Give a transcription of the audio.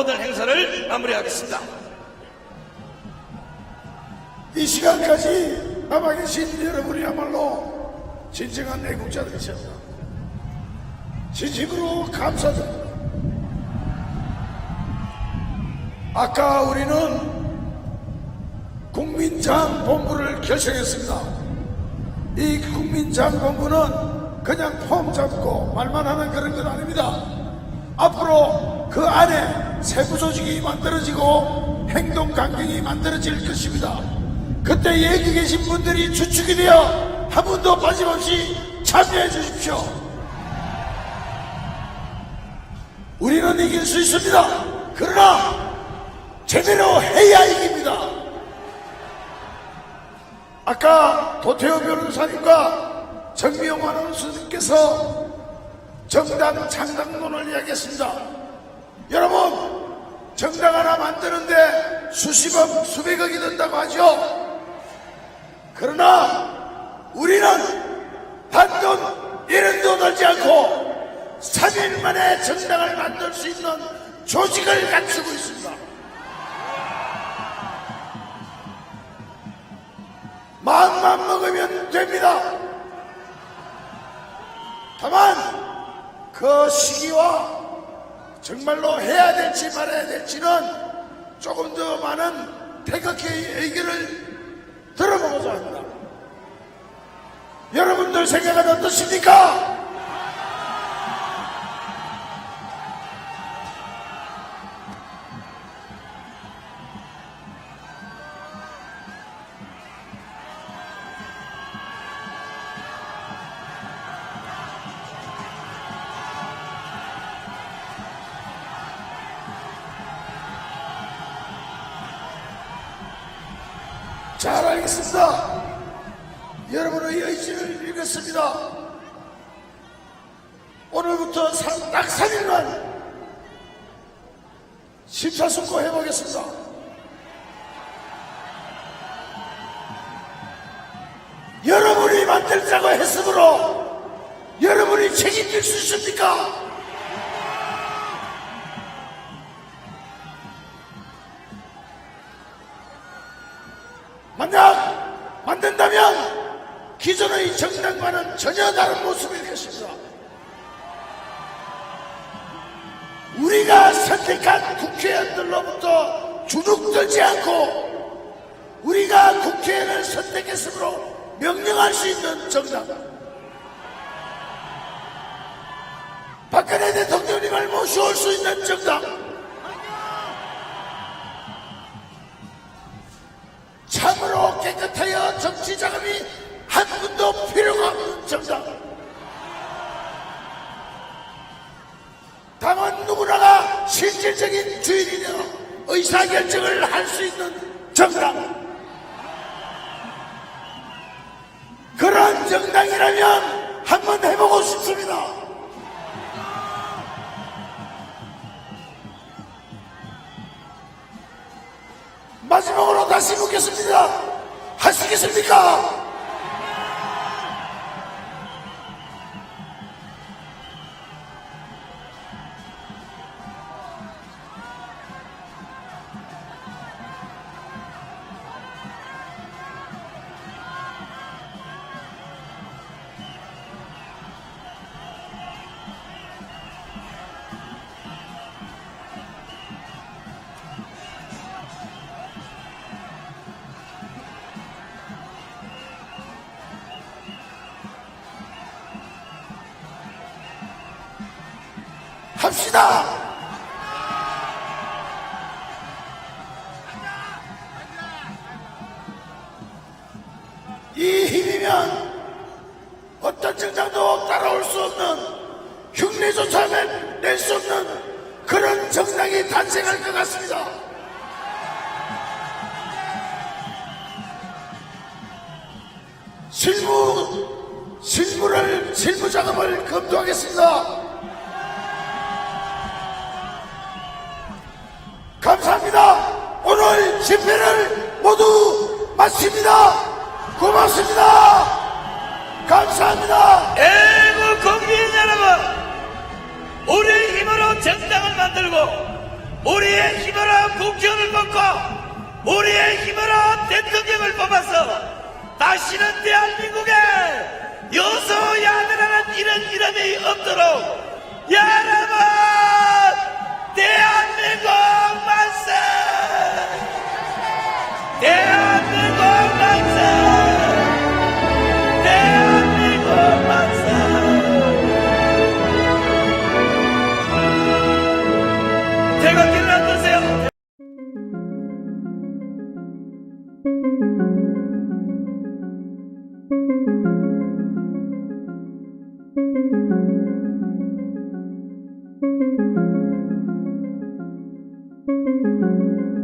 모든 행사를 마무리하겠습니다. 이 시간까지 남아 계신 여러분이야말로 진정한 애국자들이셨다. 진심으로 감사드립니다. 아까 우리는 국민장본부를 결성했습니다. 이 국민장본부는 그냥 폼 잡고 말만 하는 그런 건 아닙니다. 앞으로 그 안에 세부 조직이 만들어지고 행동 강경이 만들어질 것입니다. 그때 여기 계신 분들이 주축이 되어 한 분도 빠짐없이 참여해 주십시오. 우리는 이길 수 있습니다. 그러나 제대로 해야 이깁니다. 아까 도태호 변호사님과 정미용 아나운서님께서 정당 창당론을 이야기했습니다. 여러분, 정당 하나 만드는데 수십억, 수백억이 든다고 하죠. 그러나 우리는 단돈 1원도 들지 않고 3일 만에 정당을 만들 수 있는 조직을 갖추고 있습니다. 마음만 먹으면 됩니다. 다만 그 시기와 정말로 해야 될지 말아야 될지는 조금 더 많은 태극기의 의견을 들어보고자 합니다. 여러분들 생각은 어떠십니까? 잘 알겠습니다. 여러분의 의지를 읽었습니다. 오늘부터 사- 딱 3일만 심사숙고 해보겠습니다. 여러분이 만들자고 했으므로 여러분이 책임질 수 있습니까? 만든다면 기존의 정당과는 전혀 다른 모습일 것입니다. 우리가 선택한 국회의원들로부터 주눅들지 않고 우리가 국회의원을 선택했으므로 명령할 수 있는 정당. 박근혜 대통령님을 모셔올 수 있는 정당. 정치 자금이 한 푼도 필요가 없는 정당. 당원 누구나가 실질적인 주인이 되어 의사결정을 할 수 있는 정당. 그런 정당이라면 한번 해보고 싶습니다. 마지막으로 다시 묻겠습니다. 하시겠습니까? 합시다. 이 힘이면 어떤 정당도 따라올 수 없는 흉내조차 낼 수 없는 그런 정당이 탄생할 것 같습니다. 실무, 실무를, 실무 작업을 검토하겠습니다. 집회를 모두 마칩니다. 고맙습니다. 감사합니다. 애국 국민 여러분, 우리의 힘으로 정당을 만들고 우리의 공천을 받고 우리의 힘으로 대통령을 뽑아서 다시는 대한민국에 여소야대라는 이런 이름이 없도록 여러 thank you.